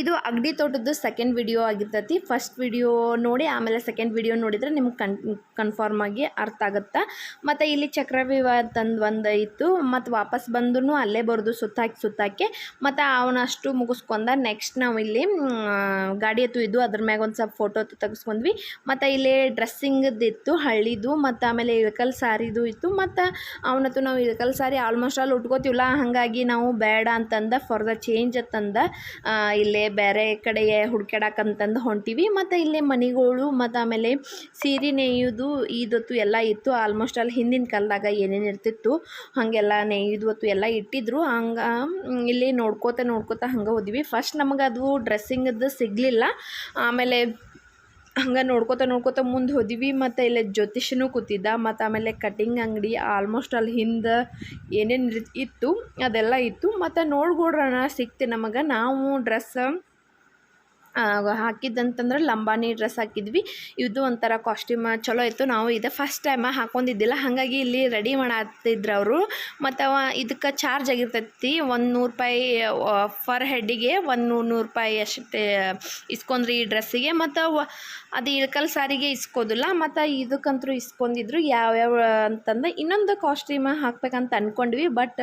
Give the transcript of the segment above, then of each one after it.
ಇದು ಅಗಡಿ ತೋಟದ್ದು second video ಆಗಿರ್ತೈತಿ. ಫಸ್ಟ್ ವಿಡಿಯೋ ನೋಡಿ, ಆಮೇಲೆ ಸೆಕೆಂಡ್ ವಿಡಿಯೋ ನೋಡಿದರೆ ನಿಮ್ಗೆ ಕನ್ ಕನ್ಫರ್ಮ್ ಆಗಿ ಅರ್ಥ ಆಗುತ್ತೆ. ಮತ್ತು ಇಲ್ಲಿ ಚಕ್ರವ್ಯೂಹ ತಂದು ಒಂದು ಇತ್ತು ಮತ್ತು ವಾಪಸ್ ಬಂದು ಅಲ್ಲೇ ಬರೋದು ಸುತ್ತಾಕಿ ಸುತ್ತಾಕಿ, ಮತ್ತು ಅವನಷ್ಟು ಮುಗಿಸ್ಕೊಂಡ ನೆಕ್ಸ್ಟ್ ನಾವು ಇಲ್ಲಿ ಗಾಡಿ ಎತ್ತು ಇದ್ದು ಅದ್ರ ಮ್ಯಾಗ ಒಂದು ಸ್ವಲ್ಪ ಫೋಟೋ ತೆಗೆಸ್ಕೊಂಡ್ವಿ. ಮತ್ತು ಇಲ್ಲಿ ಡ್ರೆಸ್ಸಿಂಗದ್ದು ಇತ್ತು, ಹಳ್ಳಿದು, ಮತ್ತು ಆಮೇಲೆ ಇಳಕಲ್ ಸಾರಿದು ಇತ್ತು. ಮತ್ತು ಅವನತ್ತು ನಾವು ಇಳಕಲ್ ಸಾರಿ ಆಲ್ಮೋಸ್ಟ್ ಆಲ್ ಉಟ್ಕೋತೀವಲ್ಲ, ಹಾಗಾಗಿ ನಾವು ಬೇಡ ಅಂತಂದ ಫಾರ್ ದ ಚೇಂಜ್ ಅಂತಂದ ಇಲ್ಲೇ ಬೇರೆ ಕಡೆ ಹುಡ್ಕ್ಯಾಡಕ್ಕಂತಂದು ಹೊಂಟೀವಿ. ಮತ್ತು ಇಲ್ಲೇ ಮನೆಗಳು ಮತ್ತು ಆಮೇಲೆ ಸೀರೆ ನೇಯೋದು ಇದೊತ್ತು ಎಲ್ಲ ಇತ್ತು. ಆಲ್ಮೋಸ್ಟ್ ಅಲ್ಲಿ ಹಿಂದಿನ ಕಾಲದಾಗ ಏನೇನು ಇರ್ತಿತ್ತು, ಹಾಗೆಲ್ಲ ನೇಯ್ದು ಹೊತ್ತು ಎಲ್ಲ ಇಟ್ಟಿದ್ರು. ಹಂಗೆ ಇಲ್ಲಿ ನೋಡ್ಕೋತ ನೋಡ್ಕೋತ ಹಂಗೆ ಹೋದ್ವಿ. ಫಸ್ಟ್ ನಮಗೆ ಅದು ಡ್ರೆಸ್ಸಿಂಗದ್ದು ಸಿಗಲಿಲ್ಲ. ಆಮೇಲೆ ಹಂಗೆ ನೋಡ್ಕೋತ ನೋಡ್ಕೋತ ಮುಂದೆ ಹೋದಿವಿ ಮತ್ತು ಇಲ್ಲಿ ಜ್ಯೋತಿಷನು ಕೂತಿದ್ದ, ಮತ್ತು ಆಮೇಲೆ ಕಟಿಂಗ್ ಅಂಗಡಿ ಆಲ್ಮೋಸ್ಟ್ ಅಲ್ಲಿ ಹಿಂದೆ ಏನೇನು ಇತ್ತು, ಅದೆಲ್ಲ ಇತ್ತು. ಮತ್ತು ನೋಡ್ಕೊಡ್ರಣ ಸಿಕ್ತು ನಮಗೆ, ನಾವು ಡ್ರೆಸ್ ಹಾಕಿದ್ದಂತಂದ್ರೆ ಲಂಬಾನಿ ಡ್ರೆಸ್ ಹಾಕಿದ್ವಿ. ಇದು ಒಂಥರ ಕಾಸ್ಟ್ಯೂಮ್ ಚಲೋ ಇತ್ತು. ನಾವು ಇದು ಫಸ್ಟ್ ಟೈಮ ಹಾಕೊಂಡಿದ್ದಿಲ್ಲ. ಹಾಗಾಗಿ ಇಲ್ಲಿ ರೆಡಿ ಮಾಡತ್ತಿದ್ರು ಅವರು ಮತ್ತು ಇದಕ್ಕೆ ಚಾರ್ಜ್ ಆಗಿರ್ತೈತಿ. ಒಂದು ನೂರು ರೂಪಾಯಿ ಫರ್ ಹೆಡ್ಡಿಗೆ ಒಂದು ನೂರು ನೂರು ರೂಪಾಯಿ ಅಷ್ಟೇ ಇಸ್ಕೊಂಡ್ರಿ ಈ ಡ್ರೆಸ್ಸಿಗೆ ಮತ್ತು ಅದು ಇಳ್ಕಲ್ ಸಾರಿಗೆ ಇಸ್ಕೋದಿಲ್ಲ. ಮತ್ತು ಇದಕ್ಕಂತೂ ಇಸ್ಕೊಂಡಿದ್ರು. ಯಾವ್ಯಾವ ಅಂತಂದ್ರೆ ಇನ್ನೊಂದು ಕಾಸ್ಟ್ಯೂಮ್ ಹಾಕ್ಬೇಕಂತ ಅಂದ್ಕೊಂಡ್ವಿ ಬಟ್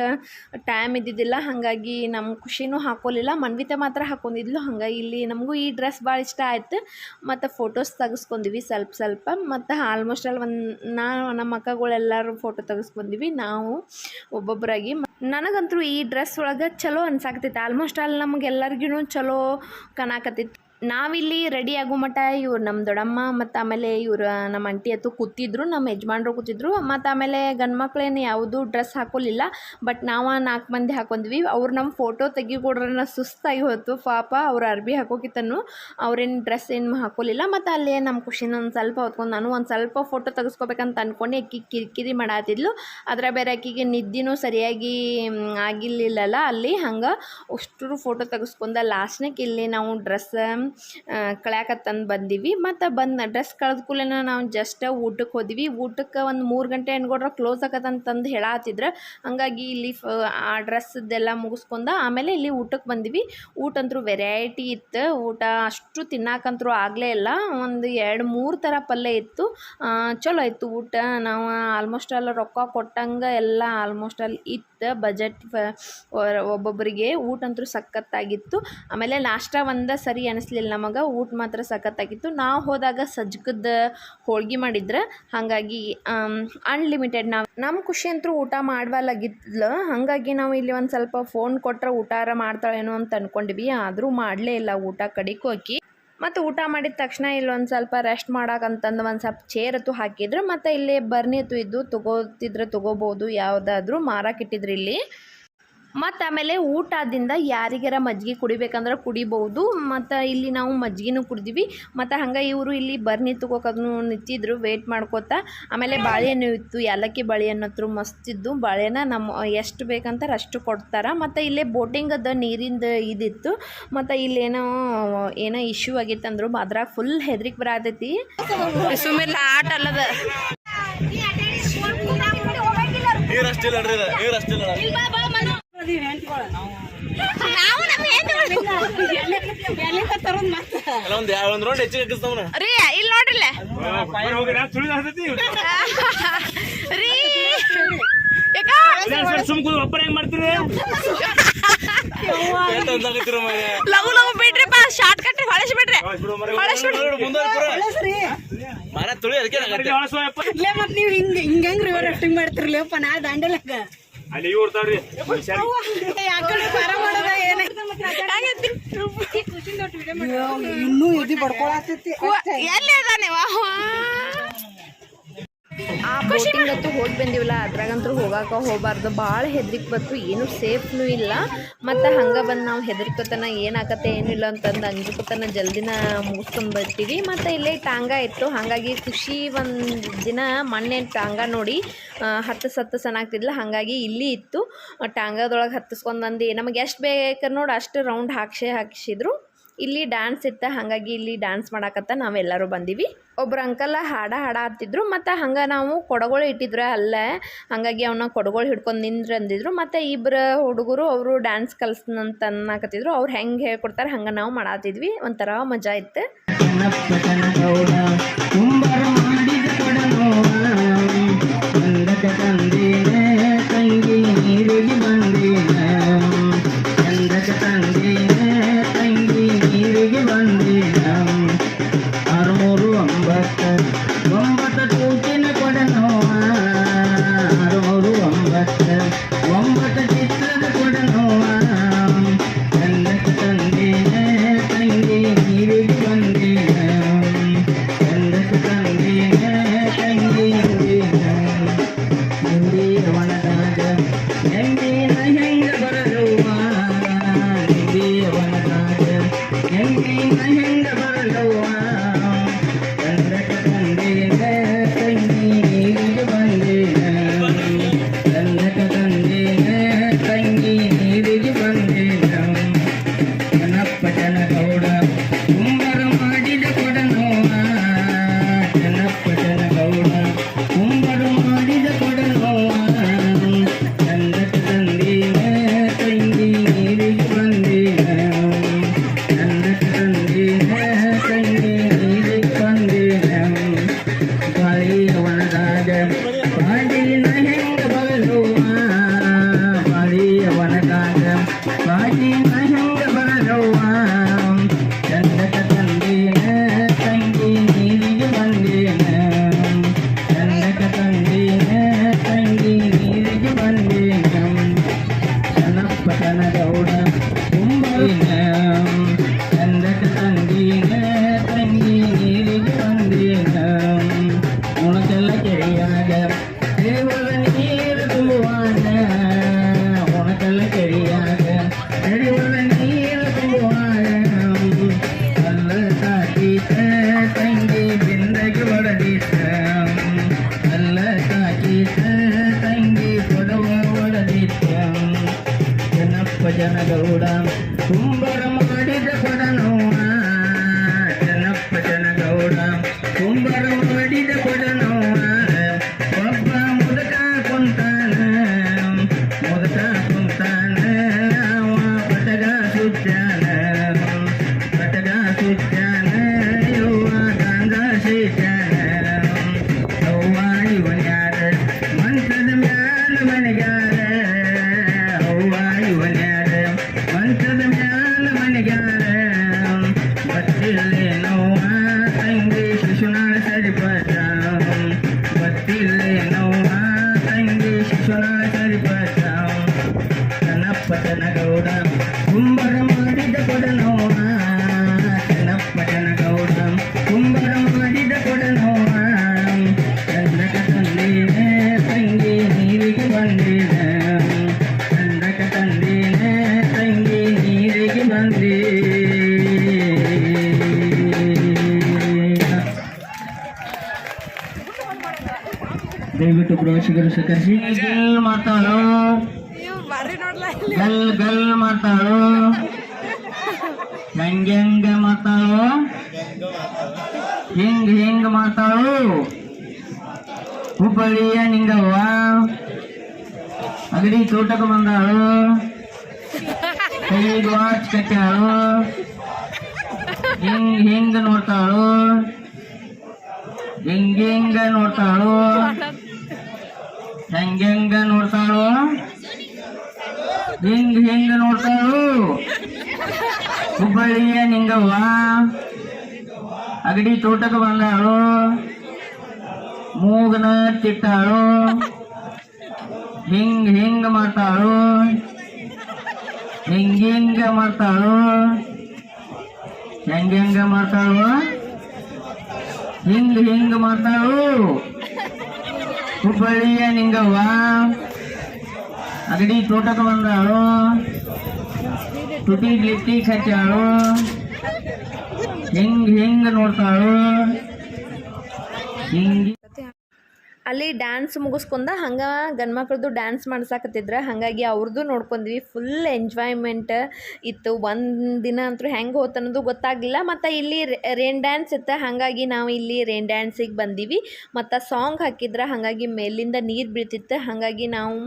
ಟೈಮ್ ಇದ್ದಿದ್ದಿಲ್ಲ. ಹಾಗಾಗಿ ನಮ್ಮ ಖುಷಿನೂ ಹಾಕೋಲಿಲ್ಲ. ಮನ್ವಿತೆ ಮಾತ್ರ ಹಾಕೊಂಡಿದ್ಲು. ಹಾಗಾಗಿ ಇಲ್ಲಿ ನಮಗೂ ಈ ಡ್ರೆಸ್ ಭಾಳ ಇಷ್ಟ ಆಯ್ತು. ಮತ್ತು ಫೋಟೋಸ್ ತೆಗೆಸ್ಕೊಂಡಿವಿ ಸ್ವಲ್ಪ ಸ್ವಲ್ಪ. ಮತ್ತು ಆಲ್ಮೋಸ್ಟ್ ಅಲ್ಲಿ ಒಂದು ನಾನು, ನಮ್ಮ ಅಕ್ಕಗಳೆಲ್ಲರೂ ಫೋಟೋ ತೆಗೆಸ್ಕೊಂಡಿವಿ, ನಾವು ಒಬ್ಬೊಬ್ಬರಾಗಿ ನನಗಂತೂ ಈ ಡ್ರೆಸ್ ಒಳಗೆ ಚಲೋ ಅನ್ಸಾಕತ್ತೈತೆ. ಆಲ್ಮೋಸ್ಟ್ ಅಲ್ಲಿ ನಮಗೆಲ್ಲರಿಗೂ ಚಲೋ ಕಾಣಕತ್ತಿತ್ತು. ನಾವಿಲ್ಲಿ ರೆಡಿ ಆಗೋ ಮಟ್ಟ ಇವ್ರು ನಮ್ಮ ದೊಡ್ಡಮ್ಮ ಮತ್ತು ಆಮೇಲೆ ಇವರು ನಮ್ಮ ಅಂಟಿ ಅತ್ತು ಕೂತಿದ್ರು ನಮ್ಮ ಯಜಮಾನ್ರು ಕೂತಿದ್ರು. ಮತ್ತು ಆಮೇಲೆ ಗಂಡು ಮಕ್ಳೇನು ಯಾವುದೂ ಡ್ರೆಸ್ ಹಾಕೋಲಿಲ್ಲ. ಬಟ್ ನಾವು ನಾಲ್ಕು ಮಂದಿ ಹಾಕೊಂಡ್ವಿ. ಅವ್ರು ನಮ್ಮ ಫೋಟೋ ತೆಗಿಕೊಡ್ರನ್ನ ಸುಸ್ತಾಗಿ ಹೋಯ್ತು ಪಾಪ ಅವ್ರು ಅರ್ಬಿ ಹಾಕೋಕಿತ್ತನು ಅವ್ರೇನು ಡ್ರೆಸ್ ಏನು ಹಾಕೋಲಿಲ್ಲ. ಮತ್ತು ಅಲ್ಲೇ ನಮ್ಮ ಖುಷಿನ ಒಂದು ಸ್ವಲ್ಪ ಹೊತ್ಕೊಂಡು ನಾನು ಒಂದು ಸ್ವಲ್ಪ ಫೋಟೋ ತೆಗೆಸ್ಕೋಬೇಕಂತ ಅಂದ್ಕೊಂಡು ಅಕ್ಕಿ ಕಿರಿಕಿರಿ ಮಾಡಾತಿದ್ಲು. ಅದರ ಬೇರೆ ಅಕ್ಕಿಗೆ ನಿದ್ದಿನೂ ಸರಿಯಾಗಿ ಆಗಿರ್ಲಿಲ್ಲಲ್ಲ ಅಲ್ಲಿ. ಹಂಗೆ ಅಷ್ಟರು ಫೋಟೋ ತೆಗೆಸ್ಕೊಂಡ ಲಾಸ್ಟ್ನಾಗ ಇಲ್ಲಿ ನಾವು ಡ್ರೆಸ್ ಕಳ್ಯಾಕತ್ತಂದು ಬಂದೀವಿ. ಮತ್ತು ಬಂದು ಡ್ರೆಸ್ ಕಳೆದ ಕೂಡಲೇ ನಾವು ಜಸ್ಟ್ ಊಟಕ್ಕೆ ಹೋದ್ವಿ. ಊಟಕ್ಕೆ ಒಂದು ಮೂರು ಗಂಟೆ ಅನ್ಕೊಡ್ರೆ ಕ್ಲೋಸ್ ಆಗತ್ತಂತಂದು ಹೇಳತ್ತಿದ್ರು ಹಂಗಾಗಿ ಇಲ್ಲಿ ಫ, ಆ ಡ್ರೆಸ್ದೆಲ್ಲ ಮುಗಿಸ್ಕೊಂಡ ಆಮೇಲೆ ಇಲ್ಲಿ ಊಟಕ್ಕೆ ಬಂದ್ವಿ. ಊಟ ಅಂತೂ ವೆರೈಟಿ ಇತ್ತು. ಊಟ ಅಷ್ಟು ತಿನ್ನಾಕಂತರೂ ಆಗಲೇ ಇಲ್ಲ. ಒಂದು ಎರಡು ಮೂರು ಥರ ಪಲ್ಯ ಇತ್ತು. ಚಲೋ ಇತ್ತು ಊಟ. ನಾವು ಆಲ್ಮೋಸ್ಟ್ ಅಲ್ಲಿ ರೊಕ್ಕ ಕೊಟ್ಟಂಗೆ ಎಲ್ಲ ಆಲ್ಮೋಸ್ಟ್ ಅಲ್ಲಿ ಇತ್ತು ಬಜೆಟ್ ಒಬ್ಬೊಬ್ಬರಿಗೆ ಊಟ ಅಂತೂ ಸಖತ್ತಾಗಿತ್ತು. ಆಮೇಲೆ ನಾಷ್ಟ ಒಂದ ಸರಿ ಅನಿಸ್ಲಿಲ್ಲ ನಮಗೆ, ಊಟ ಮಾತ್ರ ಸಖತ್ತಾಗಿತ್ತು. ನಾವು ಹೋದಾಗ ಸಜ್ಕದ ಹೋಳ್ಗೆ ಮಾಡಿದ್ರೆ, ಹಾಗಾಗಿ ಅನ್ಲಿಮಿಟೆಡ್ ನಾವು ನಮ್ಮ ಖುಷಿ ಅಂತೂ ಊಟ ಮಾಡಬಾಲಾಗಿದ್ಲು ಹಾಗಾಗಿ ನಾವು ಇಲ್ಲಿ ಒಂದು ಸ್ವಲ್ಪ ಫೋನ್ ಕೊಟ್ಟರೆ ಊಟಾರ ಮಾಡ್ತಾಳೇನೋ ಅಂತ ಅಂದ್ಕೊಂಡ್ವಿ ಆದರೂ ಮಾಡಲೇ ಇಲ್ಲ ಊಟ ಕಡಿಕು ಹಾಕಿ ಮತ್ತು ಊಟ ಮಾಡಿದ ತಕ್ಷಣ ಇಲ್ಲಿ ಒಂದು ಸ್ವಲ್ಪ ರೆಸ್ಟ್ ಮಾಡೋಕಂತಂದು ಒಂದು ಸ್ವಲ್ಪ ಚೇರ್ ಅತ್ತು ಹಾಕಿದ್ರು, ಮತ್ತು ಇಲ್ಲಿ ಬರ್ನಿ ಅತ್ತು ಇದ್ದು ತೊಗೋತಿದ್ರೆ, ತೊಗೋಬೋದು, ಯಾವುದಾದ್ರೂ ಮಾರಾಕಿಟ್ಟಿದ್ರು ಇಲ್ಲಿ. ಮತ್ತು ಆಮೇಲೆ ಊಟದಿಂದ ಯಾರಿಗಾರ ಮಜ್ಜಿಗೆ ಕುಡಿಬೇಕಂದ್ರೆ ಕುಡಿಬೋದು ಮತ್ತು ಇಲ್ಲಿ ನಾವು ಮಜ್ಜಿಗೆನೂ ಕುಡ್ದೀವಿ. ಮತ್ತು ಹಂಗೆ ಇವರು ಇಲ್ಲಿ ಬರ್ನಿ ತಗೋಕದ್ನು ನಿಂತಿದ್ರು. ವೇಟ್ ಮಾಡ್ಕೋತ ಆಮೇಲೆ ಬಾಳೆಹಣ್ಣು ಇತ್ತು. ಏಲಕ್ಕಿ ಬಾಳೆಹಣ್ಣು ಹತ್ರ ಮಸ್ತಿದ್ದು ಬಾಳೆನ ನಮ್ಮ ಎಷ್ಟು ಬೇಕಂತಾರೆ ಅಷ್ಟು ಕೊಡ್ತಾರೆ. ಮತ್ತು ಇಲ್ಲೇ ಬೋಟಿಂಗ್ ಅದ ನೀರಿಂದ ಇದಿತ್ತು. ಮತ್ತು ಇಲ್ಲೇನೋ ಏನೋ ಇಶ್ಯೂ ಆಗಿತ್ತು ಅಂದರು. ಅದ್ರಾಗ ಫುಲ್ ಹೆದ್ರಿಕೆ ಬರತೈತಿ ಸುಮಿರ್ಲ ಆಟ ಅಲ್ಲದ. ನೀರಷ್ಟಿಲ್ಲ ನೋಡ್ರಿ ಇದು. ನೀರ್ ಅಷ್ಟಿಲ್ಲ ರೀ ಇಲ್ಲಿ ನೋಡ್ರಿಲ್ಲ ರೀ. ಹೆಂಗ್ ಬಿಡ್ರಿಪ್ಪ ಶಾರ್ಟ್ ಕಟ್ ಹೊಳಸ್ ಬಿಡ್ರಿ. ಹೊಳಸ್ ಬಿಡ್ರಿ. ನೋಡು, ಮುಂದೆ ಪೂರ. ಮರ ತುಳಿ ಅದಕ್ಕೆ ಮತ್ ನೀವ್ ಹಿಂಗ ಹಿಂಗಂಗ್ರಿ ಇವ್ರ ರಫ್ಟಿಂಗ್ ಮಾಡ್ತಿರ್ಲಿಪ್ಪ ನಾ ದಂಡೆಲಕ್ಕ ಅಲ್ಲಿ ಇವ್ರು ತಾವ್ರಿ ಇನ್ನೂ ಎದಿ ಬಡ್ಕೊಳತೈತಿ ಎಲ್ಲಿ ಅದಾನೆ? ಆ ಬೋಟಿಂಗ್ ಅಂತೂ ಹೋಗಿ ಬಂದಿವಲ್ಲ ಅದ್ರಾಗಂತೂ ಹೋಗಾಕ ಹೋಗಬಾರ್ದು. ಭಾಳ ಹೆದ್ರಿಕೆ ಬಂತು ಏನು ಸೇಫ್ನೂ ಇಲ್ಲ. ಮತ್ತು ಹಂಗೆ ಬಂದು ನಾವು ಹೆದರ್ಕೋತನ ಏನಾಗತ್ತೆ ಏನಿಲ್ಲ ಅಂತಂದು ಅಂಜಿಕೋತನ ಜಲ್ದಿನ ಮುಗಿಸ್ಕೊಂಡ್ಬರ್ತೀವಿ ಮತ್ತು ಇಲ್ಲೇ ಟಾಂಗ ಇತ್ತು. ಹಾಗಾಗಿ ಖುಷಿ ಒಂದು ದಿನ ಮೊನ್ನೆ ಟಾಂಗ ನೋಡಿ ಹತ್ತು ಸತ್ತು ಸನಾಗ್ತಿದ್ಲ ಹಾಗಾಗಿ ಇಲ್ಲಿ ಇತ್ತು. ಟಾಂಗದೊಳಗೆ ಹತ್ತಿಸ್ಕೊಂಡು ಬಂದು ನಮಗೆ ಎಷ್ಟು ಬೇಕು ನೋಡಿ ಅಷ್ಟು ರೌಂಡ್ ಹಾಕ್ಸೇ ಹಾಕ್ಸಿದ್ರು. ಇಲ್ಲಿ ಡ್ಯಾನ್ಸ್ ಇತ್ತು, ಹಾಗಾಗಿ ಇಲ್ಲಿ ಡ್ಯಾನ್ಸ್ ಮಾಡಾಕತ್ತ ನಾವೆಲ್ಲರೂ ಬಂದೀವಿ. ಒಬ್ರು ಅಂಕಲ್ ಹಾಡ ಹಾಡ ಹತ್ತಿದ್ರು ಮತ್ತು ಹಂಗೆ ನಾವು ಕೊಡಗಳು ಇಟ್ಟಿದ್ರು ಅಲ್ಲೇ, ಹಾಗಾಗಿ ಅವನ್ನ ಕೊಡಗಳು ಹಿಡ್ಕೊಂಡು ನಿಂದ್ರೆ ಅಂದಿದ್ರು. ಮತ್ತು ಇಬ್ಬರು ಹುಡುಗರು ಅವರು ಡ್ಯಾನ್ಸ್ ಕಲ್ಸ್ನಂತ ಅನ್ನಕತ್ತಿದ್ರು, ಅವ್ರು ಹೆಂಗೆ ಹೇಳ್ಕೊಡ್ತಾರೆ ಹಂಗೆ ನಾವು ಮಾಡತ್ತಿದ್ವಿ ಒಂಥರ ಮಜಾ ಇತ್ತು. ಜನಗೌಡ ಕುಂಬರ ದಯವಿಟ್ಟು ಪ್ರೇಕ್ಷಕರು ಸಕರಿಸಿ ಗಲ್ ಮಾತಾಡೋ ಗಲ್ ಗಲ್ ಮಾತಾಡೋ ಹೆಂಗ ಹೆಂಗ ಹಿಂಗೆ ಹಿಂಗ್ ಹಿಂಗ್ ಮಾಡ್ತಾಳು ಹುಬ್ಬಳ್ಳಿಯ ನಿಂಗವ್ವ. ಅಗಡಿ ತೋಟಕ್ಕೆ ಬಂದಾಳು. ಕೈಗೆ ವಾಚ್ ಕಟ್ಟಾಳು ಹಿಂಗ್ ಹಿಂಗ್ ನೋಡ್ತಾಳು. ಹಿಂಗ್ ಹಿಂಗ ನೋಡ್ತಾಳು. ಹೆಂಗ್ ಹೆಂಗ ನೋಡ್ತಾಳು? ಹಿಂಗ ಹಿಂಗ ನೋಡ್ತಾಳು. ಹುಬ್ಬಳ್ಳಿಯ ನಿಂಗವ್ವ. ಅಗಡಿ ತೋಟಕ್ಕೆ ಬಂದಾಳು. ಮೂಗನ ತಿಟ್ಟಾಳು. ಹಿಂಗ ಹಿಂಗ ಮಾಡ್ತಾಳು. ಹಿಂಗ ಹಿಂಗ ಮಾಡ್ತಾಳು. ಹೆಂಗ ಹೆಂಗ ಮಾಡ್ತಾಳು? ಹಿಂಗ ಹಿಂಗ ಮಾಡ್ತಾಳು. ಹುಬ್ಬಳ್ಳಿಯ ನಿಂಗವ್ವ. ಅಗಡಿ ತೋಟಕ್ಕೆ ಬಂದಾಳು. ತುಟಿ ಲಿಟ್ಟಿ ಹಚ್ಚಾಳು ಹೆಂಗ್ ಹೆಂಗ್ ನೋಡ್ತಾಳು? ಹಿಂಗ್ ಅಲ್ಲಿ ಡ್ಯಾನ್ಸ್ ಮುಗಿಸ್ಕೊಂಡ ಹಂಗೆ ಗಂಡ್ಮಕ್ಳದ್ದು ಡ್ಯಾನ್ಸ್ ಮಾಡ್ಸಾಕತ್ತಿದ್ರ, ಹಾಗಾಗಿ ಅವ್ರದ್ದು ನೋಡ್ಕೊಂಡ್ವಿ. ಫುಲ್ ಎಂಜಾಯ್ಮೆಂಟ್ ಇತ್ತು. ಒಂದು ದಿನ ಅಂತೂ ಹೆಂಗೆ ಹೋತ್ ಅನ್ನೋದು ಗೊತ್ತಾಗಲಿಲ್ಲ. ಮತ್ತು ಇಲ್ಲಿ ರೇನ್ ಡ್ಯಾನ್ಸ್ ಇತ್ತು. ಹಾಗಾಗಿ ನಾವು ಇಲ್ಲಿ ರೇನ್ ಡ್ಯಾನ್ಸಿಗೆ ಬಂದೀವಿ. ಮತ್ತು ಸಾಂಗ್ ಹಾಕಿದ್ರೆ, ಹಾಗಾಗಿ ಮೇಲಿಂದ ನೀರು ಬೀಳ್ತಿತ್ತು. ಹಾಗಾಗಿ ನಾವು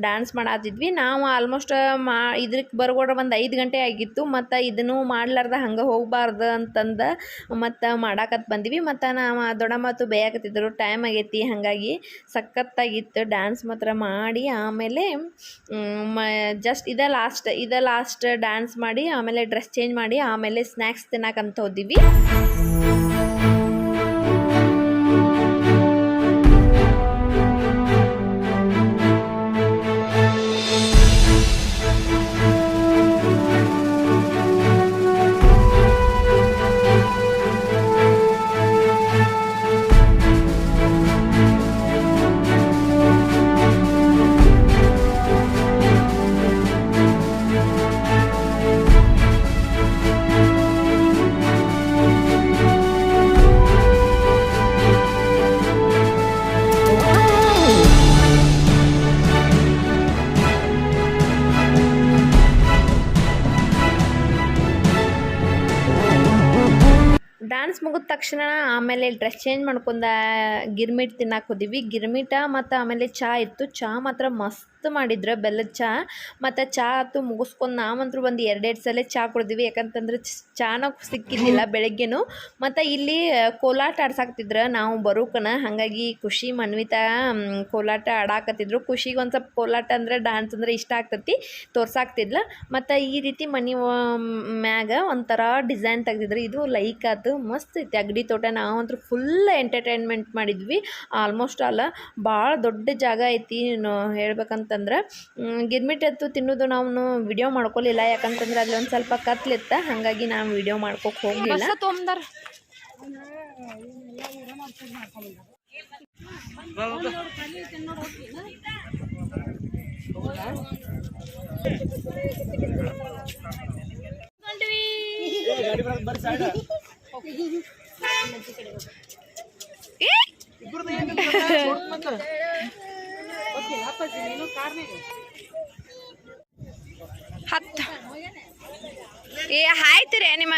ಡ್ಯಾನ್ಸ್ ಮಾಡಾತಿದ್ವಿ. ನಾವು ಆಲ್ಮೋಸ್ಟ್ ಮಾ ಇದಕ್ಕೆ ಬರೋಡ ಒಂದು ಐದು ಗಂಟೆ ಆಗಿತ್ತು. ಮತ್ತು ಇದನ್ನು ಮಾಡ್ಲಾರ್ದ ಹಂಗೆ ಹೋಗಬಾರ್ದು ಅಂತಂದು ಮತ್ತು ಮಾಡಾಕತ್ ಬಂದೀವಿ. ಮತ್ತು ನಾವು ದೊಡ್ಡಮ್ಮತ್ತು ಬೇಯಾಕತ್ತಿದ್ರು. ಟೈಮ್ ಆಗೈತಿ. ಹಾಗಾಗಿ ಸಖತ್ತಾಗಿತ್ತು. ಡ್ಯಾನ್ಸ್ ಮಾತ್ರ ಮಾಡಿ ಆಮೇಲೆ ಮ್, ಜಸ್ಟ್ ಇದೇ ಲಾಸ್ಟ್ ಇದೇ ಲಾಸ್ಟ್ ಡ್ಯಾನ್ಸ್ ಮಾಡಿ ಆಮೇಲೆ ಡ್ರೆಸ್ ಚೇಂಜ್ ಮಾಡಿ ಆಮೇಲೆ ಸ್ನ್ಯಾಕ್ಸ್ ತಿನ್ನಕಂತ ಹೋದಿವಿ. ಆಮೇಲೆ ಡ್ರೆಸ್ ಚೇಂಜ್ ಮಾಡ್ಕೊಂಡ ಗಿರ್ಮಿಟ್ ತಿನ್ನಕ್ಕೆ ಹೋದಿವಿ. ಗಿರ್ಮಿಟ ಮತ್ತು ಆಮೇಲೆ ಚಹಾ ಇತ್ತು. ಚಹಾ ಮಾತ್ರ ಮಸ್ತ್. ಮಾಡಿದ್ರು ಬೆಲ್ಲದ ಚಹಾ ಮತ್ತು ಚಹಾ ಆತು ಮುಗಿಸ್ಕೊಂಡು ನಾವಂತೂ ಒಂದು ಎರಡೆರಡು ಸಲ ಚಹಾ ಕುಡ್ದಿವಿ. ಯಾಕಂತಂದ್ರೆ ಚಾನ ಸಿಕ್ಕಿದ್ದಿಲ್ಲ ಬೆಳಗ್ಗೆನೂ. ಮತ್ತು ಇಲ್ಲಿ ಕೋಲಾಟ ಆಡ್ಸಾಕ್ತಿದ್ರು ನಾವು ಬರೋಕನ. ಹಾಗಾಗಿ ಖುಷಿ ಮನ್ವಿತಾ ಕೋಲಾಟ ಆಡಾಕತ್ತಿದ್ರು. ಖುಷಿಗೆ ಒಂದು ಸ್ವಲ್ಪ ಕೋಲಾಟ ಅಂದ್ರೆ ಡ್ಯಾನ್ಸ್ ಅಂದ್ರೆ ಇಷ್ಟ ಆಗ್ತೈತಿ. ತೋರ್ಸಾಕ್ತಿದ್ಲ. ಮತ್ತು ಈ ರೀತಿ ಮನೆ ಮ್ಯಾಗ ಒಂಥರ ಡಿಸೈನ್ ತೆಗ್ದಿದ್ರು. ಇದು ಲೈಕ್ ಆತು, ಮಸ್ತ್ ಐತಿ. ಅಗಡಿ ತೋಟ ನಾವಂತೂ ಫುಲ್ ಎಂಟರ್ಟೈನ್ಮೆಂಟ್ ಮಾಡಿದ್ವಿ. ಆಲ್ಮೋಸ್ಟ್ ಅಲ್ಲ ಭಾಳ ದೊಡ್ಡ ಜಾಗ ಐತಿ. ನೋ ಮ್, ಗಿರ್ಮಿಟ್ ಎತ್ತು ತಿನ್ನೋದು ನಾವು ವಿಡಿಯೋ ಮಾಡ್ಕೊಲಿಲ್ಲ ಯಾಕಂತಂದ್ರೆ ಅಲ್ಲಿ ಒಂದು ಸ್ವಲ್ಪ ಕತ್ಲಿತ್ತ ಹಾಗಾಗಿ ನಾವು ವಿಡಿಯೋ ಮಾಡ್ಕೊಕ್ ಹೋಗಲಿಲ್ಲ. ಹತ್ತು. ಏ ಹಾಯ್ತಿರಿ ನಿಮ್ಮ.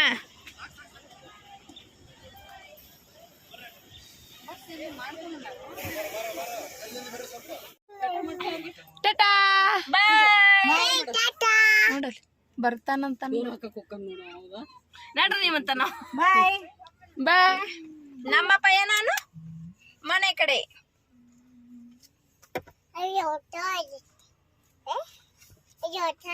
ಟಾಟಾ. ನೋಡಲಿ ಬರ್ತಾನಂತ ನೋಡ್ರಿ ನಿಮ್ಮಂತ ಬಾಯ್ ಬಾಯ್ ನಮ್ಮ ಪಯ್ಯ ನಾನು? ಮನೆ ಕಡೆ. 还有这里，哎，还有这。